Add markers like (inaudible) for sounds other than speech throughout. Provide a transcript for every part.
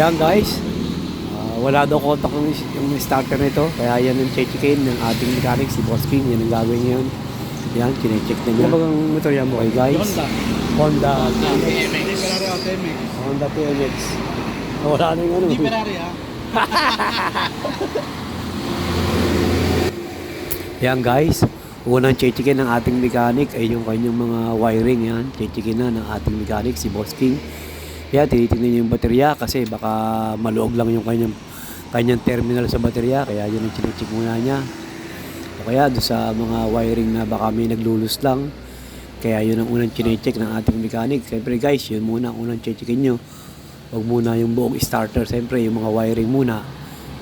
Yan guys, Ah, wala daw contact yung, yung starter nito. Kaya yan ang check-in ng ating mechanic, si Boss King. Yan ang gagawin ngayon. Yan, chinecheck na niya. Ano bang motor yan mo kayo guys? Honda. Honda. TMX. Honda TMX. Wala na yung ano. Hindi Ferrari ha. (laughs) Yan guys, unang checkin ng ating mechanic ay yung kanyang mga wiring yan. Checkin na ng ating mechanic, si Boss King. Yan, tinitingnan niya yung baterya kasi baka maluog lang yung kanyang, kanyang terminal sa baterya. Kaya yun ang chinecheck muna niya. O kaya doon sa mga wiring na baka may naglulus lang. Kaya yun ang unang chinecheck ng ating mechanic. Siyempre guys, yun muna ang unang checkin nyo. Huwag muna yung buong starter. Siyempre, yung mga wiring muna.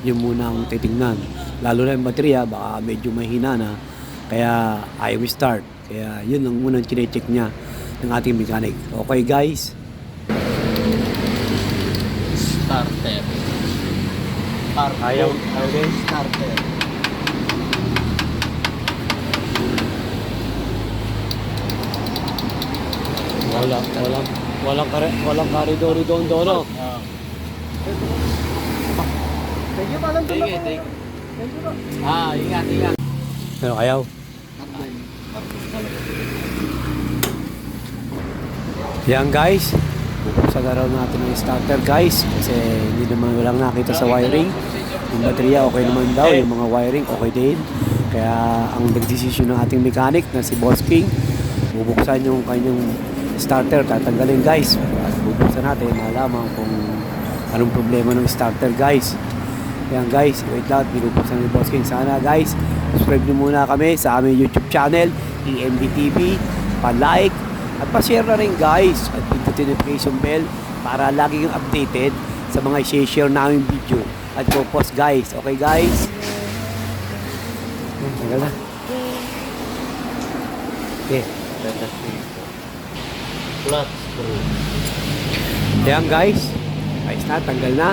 Yun muna ang titingnan. Lalo na yung baterya, baka medyo mahina na. Kaya ayaw start. Kaya yun ang unang chinecheck niya ng ating mechanic. Okay guys? Starter. Starter. Ayaw. Ayaw guys? Starter. Wala, walang, walang, kare, walang karidori doon doon, no? Ah. Thank you, palang Sige, take. Ah, ingat, ingat. Ano, ayaw? Yan guys, bubuksan natin ang starter guys kasi hindi naman walang nakita sa wiring. Yung baterya okay naman daw, yung mga wiring okay din. Kaya ang nagdesisyon ng ating mechanic na si Boss King, bubuksan yung kanyang starter, tatanggalin guys. At bubuksan natin, malaman kung anong problema ng starter guys. Yan guys, wait lang, binubuksan ni Boss King. Sana guys, subscribe nyo muna kami sa aming YouTube channel, EMB TV, pa-like, at pa-share na rin guys, at notification bell para lagi kang updated sa mga i-share namin video at po-post guys. Okay guys? Hmm, Tagal na. Okay. Flat screw. Yan guys, ayos na, tanggal na.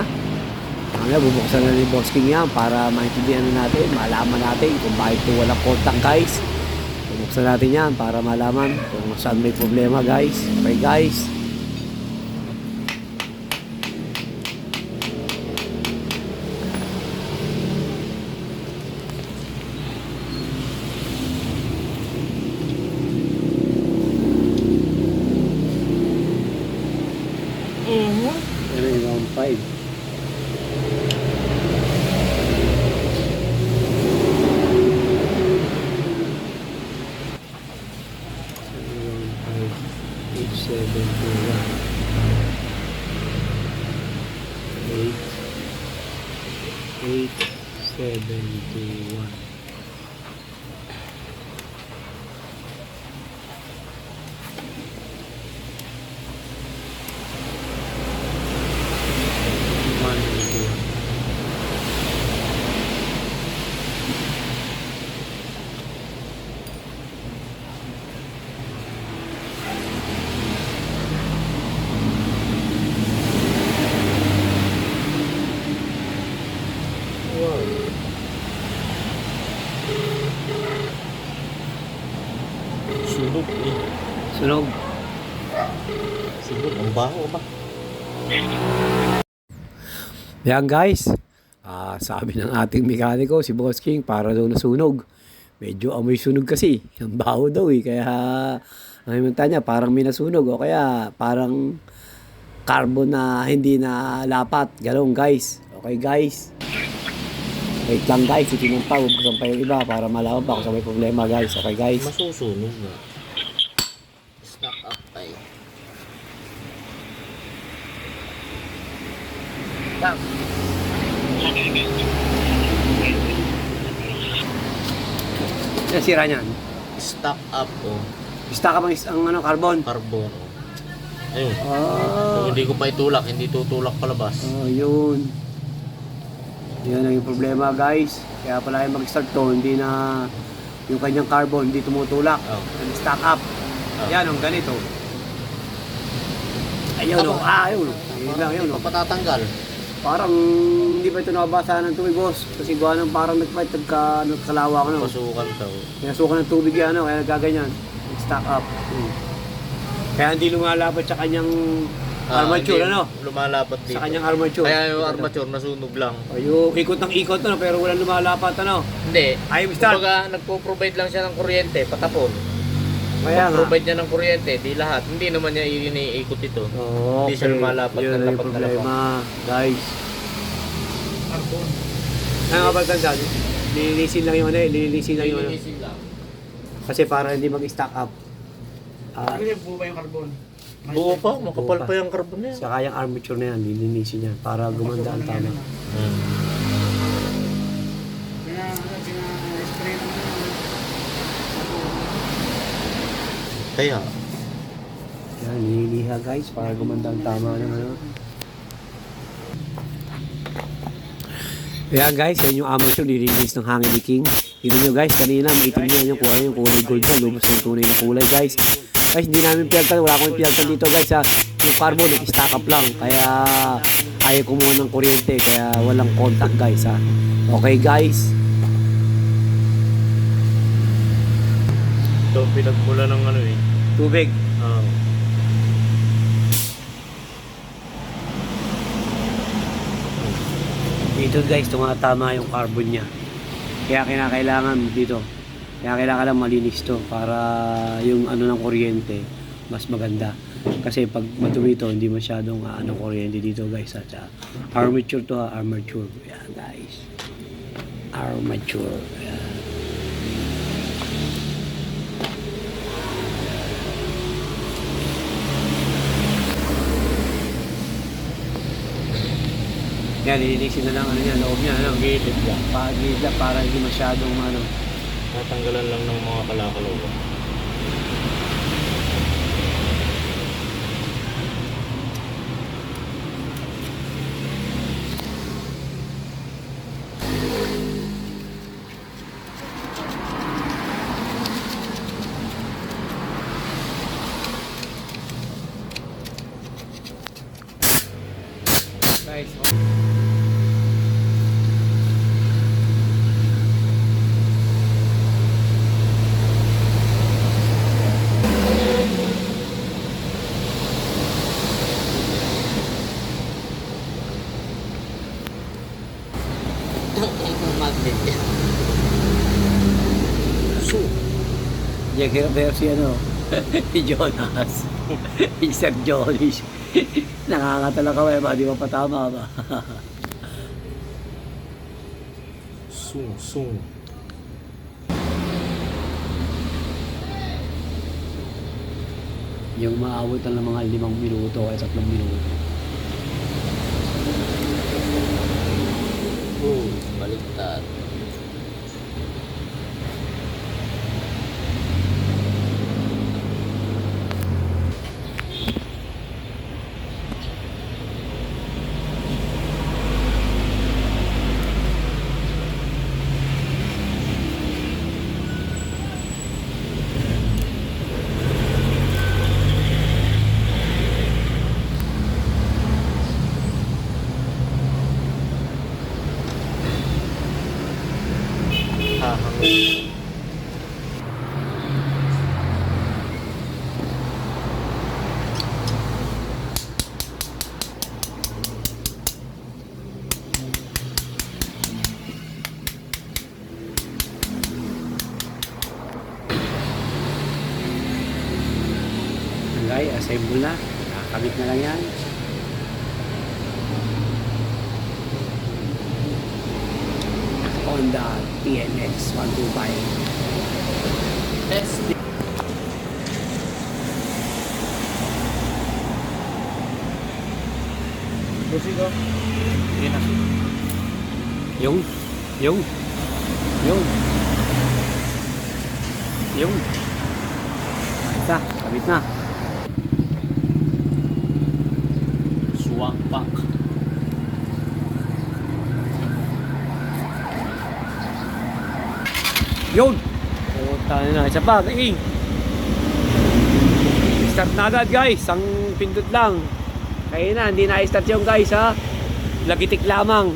Mamaya bubuksan na ni Boss King yan para maintindihan na natin, malaman natin kung bakit ito walang kontak guys. Bubuksan natin yan para malaman kung saan may problema guys. Okay guys. 5? Eight, seven, two, one. Eight, eight, seven, two, one. One, Ang baho ba? Yan guys, ah, sabi ng ating mekaniko, si Boss King, para daw nasunog. Medyo amoy sunog kasi. (laughs) Ang baho daw eh. Kaya, ang imenta niya, parang may nasunog. O kaya, parang carbon na hindi na lapat. Galong guys. Okay guys. Wait lang guys, itinan pa, bubuksan pa yung iba para malaman pa kung sa may problema guys. Okay guys. Masusunog na. Stop. Yan sira niyan. Stop up oh. Bista ka bang is- ang ano, carbon? Carbon oh. Ayun. Ah. Kung hindi ko pa itulak, hindi tutulak palabas. Oh, yun. Yan ang yung problema guys. Kaya pala yung mag-start to, hindi na yung kanyang carbon hindi tumutulak. Oh. Nag-stack up. Oh. Yan, ang ganito. Ayun o, ah, ayun o. Ayun lang, ayun o. Papatatanggal. Parang hindi pa ito nabasa ng tubig boss. Kasi gawa ng parang nag-fight, nagka, nagkalawa ko na. Pasukan daw. Pinasukan ng tubig yan, ano, kaya nagaganyan. Nag-stack up. Hmm. Kaya hindi lumalapat sa kanyang Ah, armature, hindi ano? Lumalapat dito. Sa kanyang armature. Kaya yung armature nasunog lang. O, yung ikot ng ikot, ano, pero walang lumalapat, ano. Hindi. Ayaw start. Kumbaga, nagpo-provide lang siya ng kuryente, patapon. Kaya nga. Provide niya ng kuryente, di lahat. Hindi naman niya iniikot ito. Okay. Hindi siya lumalapat Yun ng ang lapat na problema, guys. Ano nga ba tandaan? Lilinisin lang yung ano eh, lilinisin lang yung ano. Lilinisin lang. Kasi para hindi mag-stack up. Ah, buo ba yung carbon? Buo pa, makapal pa. pa yung carbon niya. saka yung armature na yan, lilinisin yan para gumanda ang tama. Hmm. Pina, ano, pina-spray lang yun. Kaya, Yan, nililiha guys para gumanda ang tama ng ano. Kaya guys, yan yung armature, nililinis ng hangin ni King. Tignan nyo guys, kanina maitim niya yung kulay, yung kulay gold na, lumos yung tunay na kulay guys. Guys, hindi namin piyaltan, wala akong piyaltan dito guys ha. Yung carbon, nag-stack up lang, kaya ayaw kumuha ng kuryente, kaya walang contact guys ha. Okay guys, ito pinagmula ng ano eh. tubig. Ah. Dito guys, tumatama yung carbon niya. Kaya kinakailangan dito. Kaya kailangan lang malinis to para yung ano ng kuryente mas maganda. Kasi pag madumi ito, hindi masyadong uh, ano kuryente dito guys. At uh, armature to ha, armature. Yan guys. Armature. Yan. Yan, lilinisin na lang ano yan, loob niya, ano, Gilid lang. pagilid lang para hindi masyadong ano, Natanggalan lang ng mga kalakalaw. guys. Kaya pero si ano, (laughs) Jonas. (laughs) si Sir Jonas. (laughs) Nakakatala ka ba? Di ba patama ba? sung, sung. yung maabot na ng mga limang minuto o tatlong minuto. Oh, baliktad. Assemble na. Nakakabit na lang yan. Honda TNX 125. SD. Busi ko. Yun na. Yung, yung, yung, yung. Isa, kabit na. Yun! Puta na, isa pa. Start na agad guys, ang pindot lang. Kaya na, hindi na-start yung guys ha. Lagitik lamang.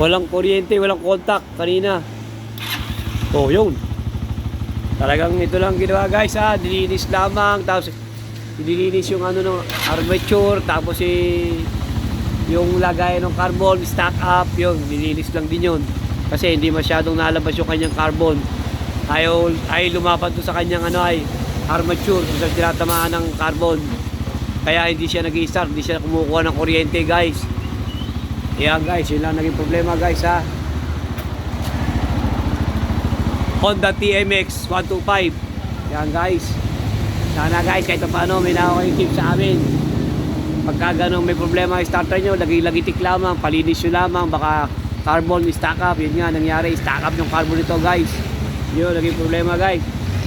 Walang kuryente, walang contact kanina. Oh, yun. Talagang ito lang ginawa guys ha, dilinis lamang. Tapos Nililinis yung ano no, armature, tapos eh, yung lagay ng carbon, stack up, yun, nilinis lang din yun. Kasi hindi masyadong nalabas yung kanyang carbon. Ayaw, ay lumapat sa kanyang ano ay armature kung saan tinatamaan ng carbon. Kaya hindi siya nag start hindi siya kumukuha ng kuryente guys. Yan guys, yun lang naging problema guys ha. Honda TMX 125. Yan guys. Sana guys, kahit paano may nakaw kayong tip sa amin. Pagka ganun may problema yung starter nyo, lagi-lagitik lamang, palinis nyo lamang, baka carbon stack up. Yun nga, nangyari, stack up yung carbon nito guys. Yun, naging problema guys.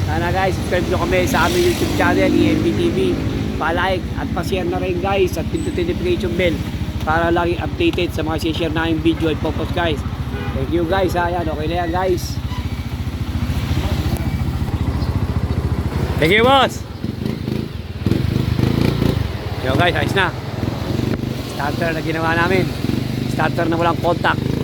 Sana guys, subscribe nyo kami sa aming YouTube channel, EMP TV. Pa-like at pa-share na rin guys at pindutin notification bell para lagi updated sa mga share na yung video at popost guys. Thank you guys ha. Yan, okay na yan guys. Thank you boss. Yo guys, ayos na. Starter na ginawa namin. Starter na walang contact.